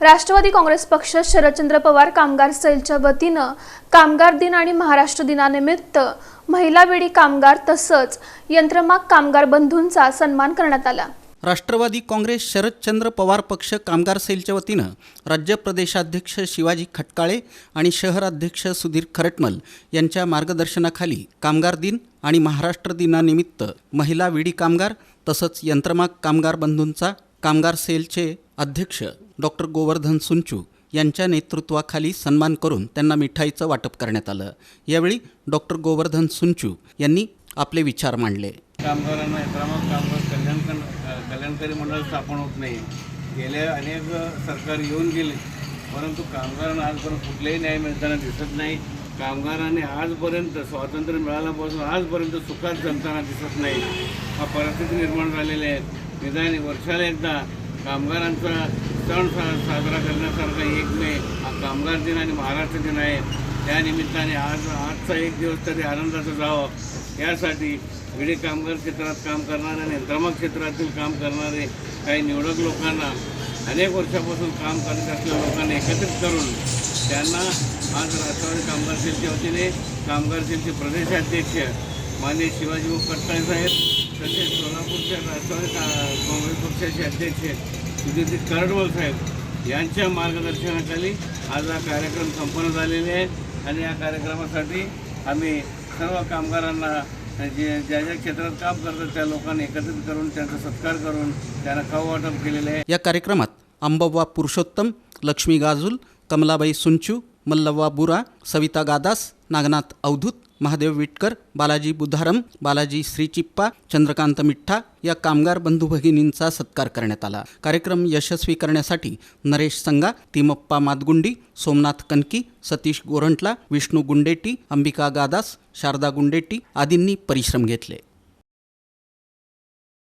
राष्ट्रवादी काँग्रेस पक्ष शरदचंद्र पवार कामगार सेलच्या वतीनं कामगार दिन आणि महाराष्ट्र दिनानिमित्त महिला वेळी कामगार तसंच यंत्रमाग कामगार बंधूंचा सन्मान करण्यात आला. राष्ट्रवादी काँग्रेस शरदचंद्र पवार पक्ष कामगार सेलच्या वतीनं राज्य प्रदेशाध्यक्ष शिवाजी खटकाळे आणि शहराध्यक्ष सुधीर खरटमल यांच्या मार्गदर्शनाखाली कामगार दिन आणि महाराष्ट्र दिनानिमित्त महिला विडी कामगार तसंच यंत्रमाग कामगार बंधूंचा कामगार सेलचे अध्यक्ष डॉक्टर गोवर्धन सुंचू यांच्या नेतृत्वाखाली सन्मान करून त्यांना मिठाईचं वाटप करण्यात आलं. यावेळी डॉक्टर गोवर्धन सुंचू यांनी आपले विचार मांडले. कामगारांना यंत्रमाग कामगार कल्याण कल्याणकारी मंडळ स्थापन होत नाही. गेले अनेक सरकार येऊन गेले. परंतु कामगारांना आजपर्यंत कुठलाही न्याय मिळताना दिसत नाही. कामगारांनी आजपर्यंत स्वातंत्र्य मिळाल्यापासून आजपर्यंत सुखात जमताना दिसत नाही. हा परिस्थिती निर्माण झालेली आहे. निदान वर्षाला एकदा कामगारांचा सण सा साजरा करण्यासारखा एक मे हा कामगार दिन आणि महाराष्ट्र दिन आहे. त्यानिमित्ताने आज आजचा एक दिवस तरी आनंदाचा जावं. यासाठी विडी कामगार क्षेत्रात काम करणारे आणि यंत्रमाग क्षेत्रातील काम करणारे काही निवडक लोकांना अनेक वर्षापासून काम करत असलेल्या लोकांना एकत्रित करून त्यांना आज राष्ट्रवादी कामगार सेलच्या वतीने कामगार सेलचे प्रदेशाध्यक्ष माननीय शिवाजी कट्टाळे साहेब तसेच सोलापूरच्या राष्ट्रवादी काँग्रेस पक्षाचे अध्यक्ष सुधीर करडवल साहेब यांच्या मार्गदर्शनाखाली आज हा कार्यक्रम संपन्न झालेले आहे. आणि या कार्यक्रमासाठी आम्ही सर्व कामगारांना जे ज्या ज्या क्षेत्रात काम करतात त्या लोकांना एकत्रित करून त्यांचा सत्कार करून त्यांना खाऊ वाटप केलेले आहे. या कार्यक्रमात अंबव्वा पुरुषोत्तम लक्ष्मी गाजूल कमलाबाई सुंचू मल्लव्वा बुरा सविता गादास नागनाथ अवधूत महादेव विटकर बालाजी बुधारम बालाजी श्रीचिप्पा चंद्रकांत मिठ्ठा या कामगार बंधू भगिनींचा सत्कार करण्यात आला. कार्यक्रम यशस्वी करण्यासाठी नरेश संगा तिमप्पा मातगुंडी सोमनाथ कनकी सतीश गोरंटला विष्णू गुंडेटी अंबिका गादास शारदा गुंडेटी आदींनी परिश्रम घेतले.